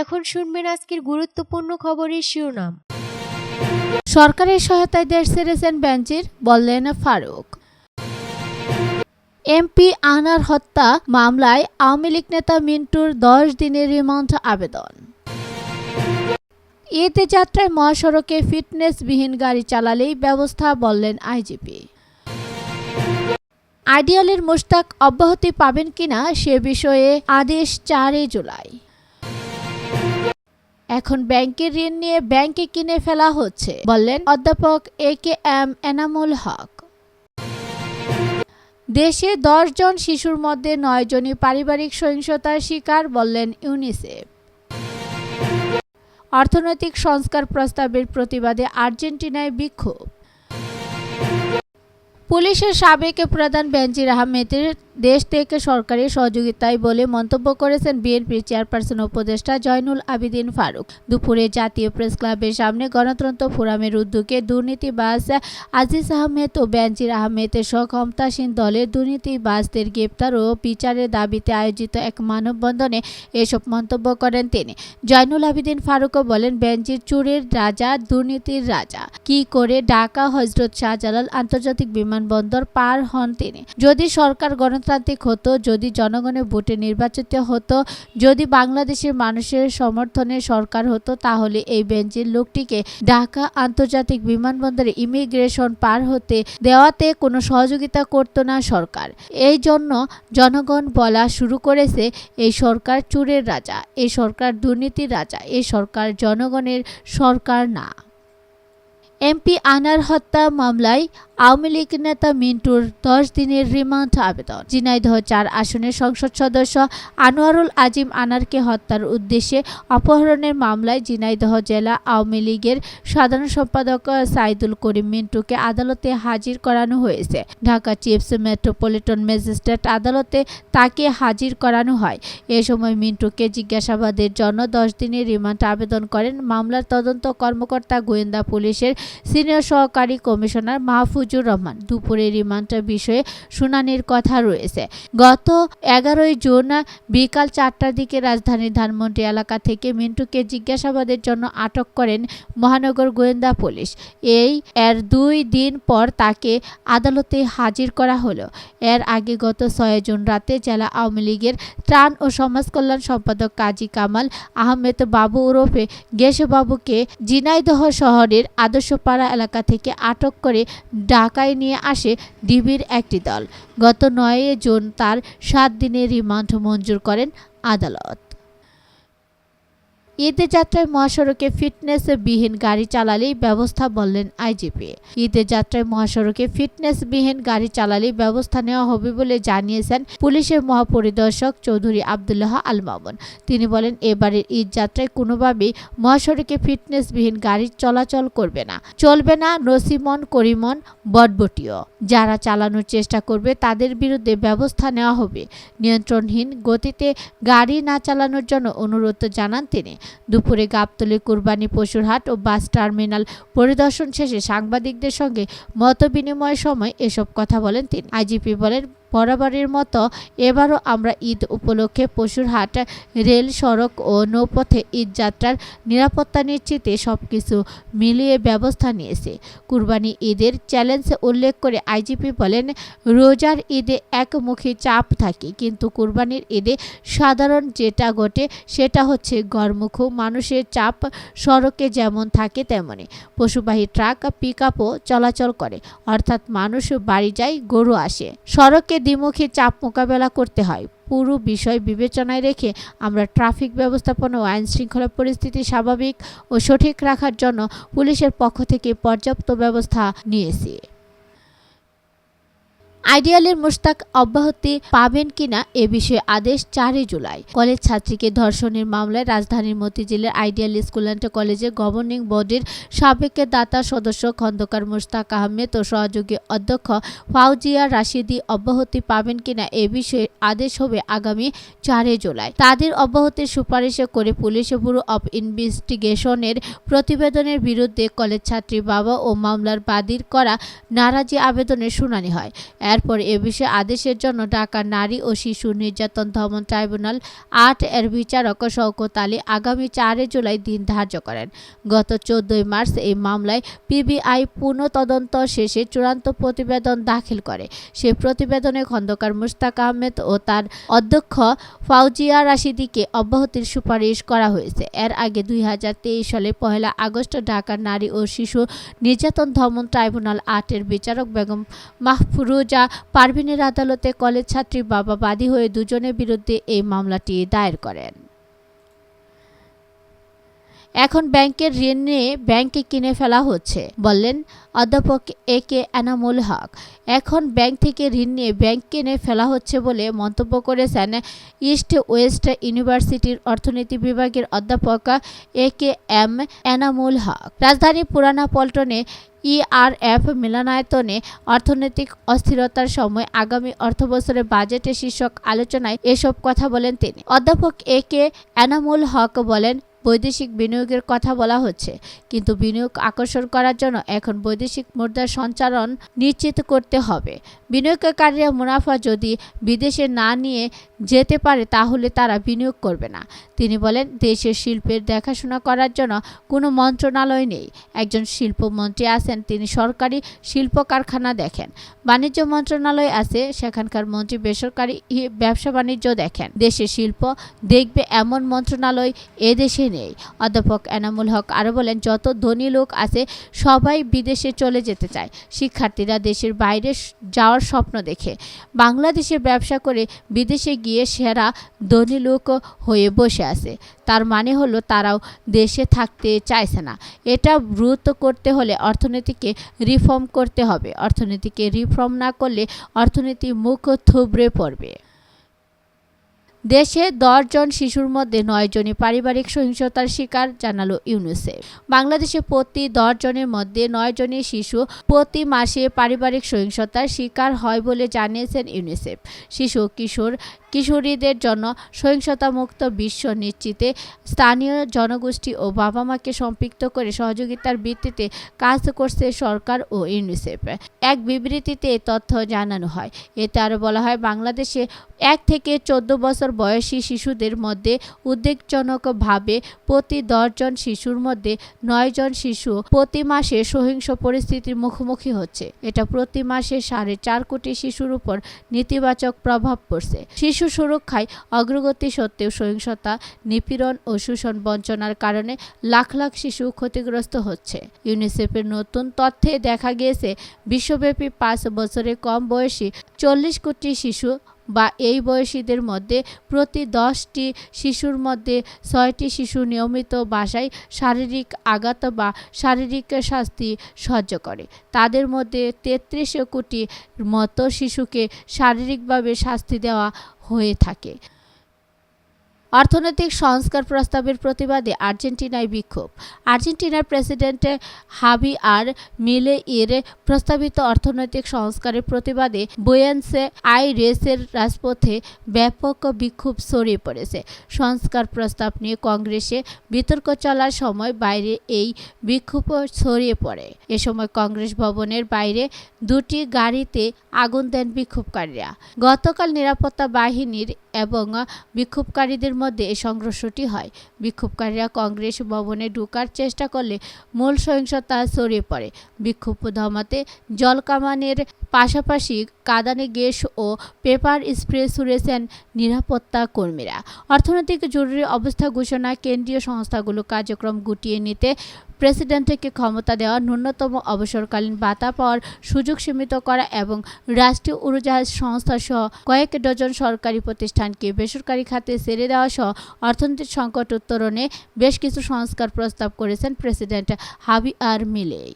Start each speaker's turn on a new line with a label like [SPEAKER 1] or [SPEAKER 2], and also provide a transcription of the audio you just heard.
[SPEAKER 1] এখন শুনবেন আজকের গুরুত্বপূর্ণ খবরের শিরোনাম।
[SPEAKER 2] সরকারের সহায়তায় দেশ ছেড়েছেন বেঞ্জির বললেন ফারুক। এমপি আনার হত্যা মামলায় আওয়ামী লীগ নেতা মিন্টুর দশ দিনের রিমান্ড আবেদন। ঈদ যাত্রায় মহাসড়কে ফিটনেসবিহীন গাড়ি চালালেই ব্যবস্থা বললেন আইজিপি। আইডিয়ালের মোশতাক অব্যাহতি পাবেন কিনা সে বিষয়ে আদেশ চারই জুলাই। এখন ব্যাংকের ঋণ নিয়ে ব্যাংকে কিনে ফেলা হচ্ছে, বললেন অধ্যাপক এ কে এম এনামুল হক। দেশে দশ জন শিশুর মধ্যে নয় জনই পারিবারিক সহিংসতার শিকার, বললেন ইউনিসেফ। অর্থনৈতিক সংস্কার প্রস্তাবের প্রতিবাদে আর্জেন্টিনায় বিক্ষোভ। পুলিশের সাবেক প্রধান বেনজির আহমেদের দেশ থেকে সরকারি সহযোগিতায় বলে মন্তব্য করেছেন বিএনপির চেয়ারপারসন উপদেষ্টা জয়নুল আবিদিন ফারুক। দুপুরে জাতীয় প্রেস ক্লাবের সামনে গণতন্ত্র ফোরামের উদ্যোগে দুর্নীতিবাজ আজিজ আহমেদ ও বেনজির আহমেদের সহ ক্ষমতাসীন দলের দুর্নীতিবাজদের গ্রেপ্তার ও বিচারের দাবিতে আয়োজিত এক মানববন্ধনে এসব মন্তব্য করেন তিনি। জয়নুল আবিদিন ফারুকও বলেন, বেনজির চুরের রাজা, দুর্নীতির রাজা। কি করে ঢাকা হজরত শাহজালাল আন্তর্জাতিক বিমানবন্দর পার হন তিনি? যদি সরকার গণতান্ত্রিক হতো, যদি জনগণের ভোটে নির্বাচিত হতো, যদি বাংলাদেশের মানুষের সমর্থনে সরকার হতো, তাহলে এই বেঞ্চের লোকটিকে ঢাকা আন্তর্জাতিক বিমানবন্দরে ইমিগ্রেশন পার হতে দেওয়াতে কোনো সহযোগিতা করতো না সরকার। এই জন্য জনগণ বলা শুরু করেছে, এই সরকার চুরের রাজা, এই সরকার দুর্নীতির রাজা, এই সরকার জনগণের সরকার না। এমপি আনার হত্যা মামলায় আওয়ামী লীগ নেতা মিন্টুর দশ দিনের রিমান্ড আবেদন। ঝিনাইদহ চার আসনের সংসদ সদস্য আনোয়ারুল আজিম আনারকে হত্যার উদ্দেশ্যে অপহরণের মামলায় ঝিনাইদহ জেলা আওয়ামী লীগের সাধারণ সম্পাদক সাইদুল করিম মিন্টুকে আদালতে হাজির করানো হয়েছে। ঢাকা চিফস মেট্রোপলিটন ম্যাজিস্ট্রেট আদালতে তাকে হাজির করানো হয়। এ সময় মিন্টুকে জিজ্ঞাসাবাদের জন্য দশ দিনের রিমান্ড আবেদন করেন মামলার তদন্ত কর্মকর্তা গোয়েন্দা পুলিশের সিনিয়র সহকারী কমিশনার মাহফুজুর রহমান। দুপুরে রিমান্ড বিষয়ে শুনানির কথা রয়েছে। গত এগারোই জুন বিকাল চারটার দিকে রাজধানীর ধানমন্ডি এলাকা থেকে মিন্টুকে জিজ্ঞাসাবাদের জন্য আটক করেন মহানগর গোয়েন্দা পুলিশ। এই, এর দুই দিন পর তাকে আদালতে হাজির করা হলো। এর আগে গত ছয় জুন রাতে জেলা আওয়ামী লীগের ত্রাণ ও সমাজ কল্যাণ সম্পাদক কাজী কামাল আহমেদ বাবু ওরফে গেসবাবুকে জিনাইদহ শহরের আদর্শপাড়া এলাকা থেকে আটক করে ঢাকায় নিয়ে আসে ডিবির একটি দল। গত নয় জুন তার সাত দিনের রিমান্ড মঞ্জুর করেন আদালত। ঈদের যাত্রায় মহাসড়কে ফিটনেস বিহীন গাড়ি চালালেই ব্যবস্থা বললেন আইজিপি। ঈদে যাত্রায় মহাসড়কে ফিটনেস বিহীন গাড়ি চালালেই ব্যবস্থা নেওয়া হবে বলে জানিয়েছেন পুলিশের মহাপরিদর্শক চৌধুরী আবদুল্লাহ আল মামুন। তিনি বলেন, এবারের ঈদ যাত্রায় কোনোভাবেই মহাসড়কে ফিটনেসবিহীন গাড়ি চলাচল করবে না। চলবে না নসিমন, করিমন, বটবটিও। যারা চালানোর চেষ্টা করবে তাদের বিরুদ্ধে ব্যবস্থা নেওয়া হবে। নিয়ন্ত্রণহীন গতিতে গাড়ি না চালানোর জন্য অনুরোধ জানান তিনি। দুপুরে গাবতলী কুরবানি পশুর হাট ও বাস টার্মিনাল পরিদর্শন শেষে সাংবাদিকদের সঙ্গে মতবিনিময়ের সময় এসব কথা বলেন তিনি। আইজিপি বলেন বরাবরের মতো এবারও আমরা ঈদ উপলক্ষে পশুরহাট রেল, সড়ক ও নৌপথে ঈদ যাত্রার নিরাপত্তা নিশ্চিতে সবকিছু মিলিয়ে ব্যবস্থা নিয়েছে। কুরবানি ঈদের চ্যালেঞ্জ উল্লেখ করে আইজিপি বলেন, রোজার ঈদে একমুখী চাপ থাকে, কিন্তু কুরবানির ঈদে সাধারণ যেটা ঘটে সেটা হচ্ছে গড়মুখ মানুষের চাপ, সড়কে যেমন থাকে তেমনই পশুবাহী ট্রাক পিক চলাচল করে, অর্থাৎ মানুষ বাড়ি যায়, গরু আসে। সড়কে দ্বিমুখী চাপ মোকাবেলা করতে হয়। পুরো বিষয় বিবেচনায় রেখে আমরা ট্রাফিক ব্যবস্থাপনা ও আইন শৃঙ্খলা পরিস্থিতি স্বাভাবিক ও সঠিক রাখার জন্য পুলিশের পক্ষ থেকে পর্যাপ্ত ব্যবস্থা নিয়েছি। আইডিয়ালের মোস্তাক অব্যাহতি পাবেন কিনা এ বিষয়ে আদেশ চারই জুলাই। কলেজ ছাত্রীকে ধর্ষণের মামলায় রাজধানীর মতিঝিলের আইডিয়াল স্কুল অ্যান্ড কলেজের গভর্নিং বডির সাবেক দাতা সদস্য খন্দকার মোস্তাক আহমেদ ও সহযোগী অধ্যক্ষ ফাউজিয়া রাশিদি অব্যাহতি পাবেন কিনা এ বিষয়ে আদেশ হবে আগামী চারই জুলাই। তাদের অব্যাহতির সুপারিশ করে পুলিশ ব্যুরো অব ইনভেস্টিগেশনের প্রতিবেদনের বিরুদ্ধে কলেজ ছাত্রী বাবা ও মামলার বাদীর করা নারাজি আবেদনের শুনানি হয়। এরপর এ বিষয়ে আদেশের জন্য ঢাকা নারী ও শিশু নির্যাতন দমন ট্রাইব্যুনাল আট এর বিচারক শওকত আলী আগামী চারে জুলাই দিন ধার্য করেন। গত চোদ্দই মার্চ এই মামলায় পিবিআই পুনঃ তদন্ত শেষে চূড়ান্ত প্রতিবেদন দাখিল করে। সেই প্রতিবেদনে খন্দকার মুশতাক আহমেদ ও তার অধ্যক্ষ ফাউজিয়া রাশিদিকে অব্যাহতির সুপারিশ করা হয়েছে। এর আগে দুই হাজার তেইশ সালে পহেলা আগস্ট ঢাকার নারী ও শিশু নির্যাতন দমন ট্রাইব্যুনাল আটের বিচারক বেগম মাহফুরুজা পারভিনের আদালতে কলেজ ছাত্রী বাবা বাদী হয়ে দুজনের বিরুদ্ধে এই মামলাটি দায়ের করেন। এখন ব্যাংকের ঋণ নিয়ে ব্যাংকে কিনে ফেলা হচ্ছে, বললেন অধ্যাপক এ কে এনামুল হক। এখন ব্যাংক থেকে ঋণ নিয়ে ব্যাংক কিনে ফেলা হচ্ছে বলে মন্তব্য করেছেন ইস্ট ওয়েস্ট ইউনিভার্সিটির অর্থনীতি বিভাগের অধ্যাপক এ কে এম এনামুল হক। রাজধানী পুরানা পল্টনে ইআরএফ মিলনায়তনে অর্থনৈতিক অস্থিরতার সময় আগামী অর্থবছরের বাজেটে শীর্ষক আলোচনায় এসব কথা বলেন তিনি। অধ্যাপক এ কে এনামুল হক বলেন বৈদেশিক বিনিয়োগের কথা বলা হচ্ছে। কিন্তু বিনিয়োগ আকর্ষণ করার জন্য এখন বৈদেশিক মুদ্রার সঞ্চালন নিশ্চিত করতে হবে। বিনিয়োগকারীরা মুনাফা যদি বিদেশে না নিয়ে যেতে পারে, তাহলে তারা বিনিয়োগ করবে না। তিনি বলেন, দেশের শিল্পের দেখাশোনা করার জন্য কোনো মন্ত্রণালয় নেই। একজন শিল্পমন্ত্রী আছেন, তিনি সরকারি শিল্প কারখানা দেখেন, বাণিজ্য মন্ত্রণালয় আছে, সেখানকার মন্ত্রী বেসরকারি ব্যবসা বাণিজ্য দেখেন। দেশের শিল্প দেখবে এমন মন্ত্রণালয় এদেশে নেই। অধ্যাপক এনামুল হক আরও বলেন, যত ধনী লোক আছে, সবাই বিদেশে চলে যেতে চায়। শিক্ষার্থীরা দেশের বাইরে স- যাওয়ার স্বপ্ন দেখে। বাংলাদেশে ব্যবসা করে বিদেশে গিয়ে সেরা ধনী লোক হয়ে বসে আছে। তার মানে হলো তারাও দেশে থাকতে চাইছে না। এটা দ্রুত করতে হলে অর্থনীতিকে রিফর্ম করতে হবে। অর্থনীতিকে রিফর্ম না করলে অর্থনীতি মুখ থুবড়ে পড়বে। দেশে দশ জন শিশুর মধ্যে নয় নয়জনই পারিবারিক সহিংসতার শিকার, জানালো ইউনিসেফ। বাংলাদেশে প্রতি দশ জনের মধ্যে নয় জনের শিশু প্রতি মাসে পারিবারিক সহিংসতার শিকার হয় বলে জানিয়েছেন ইউনিসেফ। শিশু, কিশোর কিশোরীদের জন্য সহিংসতামুক্ত বিশ্ব নিশ্চিতে স্থানীয় জনগোষ্ঠী ও বাবা মাকে সম্পৃক্ত করে সহযোগিতার ভিত্তিতে কাজ করছে সরকার ও ইউনিসেফ। এক বিবৃতিতে তথ্য জানানো হয়। এতে আরও বলা হয়, বাংলাদেশে এক থেকে চোদ্দ বছর বয়সী শিশুদের মধ্যে উদ্বেগজনকভাবে প্রতি দশজন শিশুর মধ্যে নয়জন শিশু প্রতি মাসে সহিংস পরিস্থিতির মুখোমুখি হচ্ছে। এটা প্রতি মাসে সাড়ে চার কোটি শিশুর উপর নেতিবাচক প্রভাব পড়ছে। শিশু সুরক্ষায় অগ্রগতি সত্ত্বেও সহিংসতা, নিপীড়ন ও শোষণ বঞ্চনার কারণে লাখ লাখ শিশু ক্ষতিগ্রস্ত হচ্ছে। ইউনিসেফের নতুন তথ্যে দেখা গিয়েছে, বিশ্বব্যাপী পাঁচ বছরে কম বয়সী চল্লিশ কোটি শিশু বা এই বয়সীদের মধ্যে প্রতি দশটি শিশুর মধ্যে ছয়টি শিশু নিয়মিত বাসায় শারীরিক আঘাত বা শারীরিক শাস্তি সহ্য করে। তাদের মধ্যে তেত্রিশ কোটি মতো শিশুকে শারীরিকভাবে শাস্তি দেওয়া হয়ে থাকে। অর্থনৈতিক সংস্কার প্রস্তাবের প্রতিবাদে আর্জেন্টিনায় বিক্ষোভ। আর্জেন্টিনার প্রেসিডেন্ট হাবি আর মিলে এর প্রস্তাবিত অর্থনৈতিক সংস্কারের প্রতিবাদে বুয়েন্সে আইরেসের রাজপথে ব্যাপক বিক্ষোভ ছড়িয়ে পড়েছে। সংস্কার প্রস্তাব নিয়ে কংগ্রেসে বিতর্ক চলার সময় বাইরে এই বিক্ষোভ ছড়িয়ে পড়ে। এ সময় কংগ্রেস ভবনের বাইরে দুটি গাড়িতে আগুন দেন বিক্ষোভকারীরা। গতকাল নিরাপত্তা বাহিনীর এবং বিক্ষোভকারীদের মধ্যে এই সংঘর্ষটি হয়। বিক্ষোভকারীরা কংগ্রেস ভবনে ঢোকার চেষ্টা করলে মূল সহিংসতা ছড়িয়ে পড়ে। বিক্ষোভ দমাতে জলকামানের পাশাপাশি কাদানে গ্যাস ও পেপার স্প্রে ছুড়েছেন নিরাপত্তা কর্মীরা। অর্থনৈতিক জরুরি অবস্থা ঘোষণা কেন্দ্রীয় সংস্থাগুলো কার্যক্রম গুটিয়ে নিতে প্রেসিডেন্টকে ক্ষমতা দেওয়া ন্যূনতম অবসরকালীন ভাতা পাওয়ার সুযোগ সীমিত করা এবং রাষ্ট্রীয় উড়োজাহাজ সংস্থা সহ কয়েক ডজন সরকারি প্রতিষ্ঠানকে বেসরকারি খাতে ছেড়ে দেওয়া সহ অর্থনৈতিক সংকট উত্তরণে বেশ কিছু সংস্কার প্রস্তাব করেছেন প্রেসিডেন্ট হাবি আর মিলেই।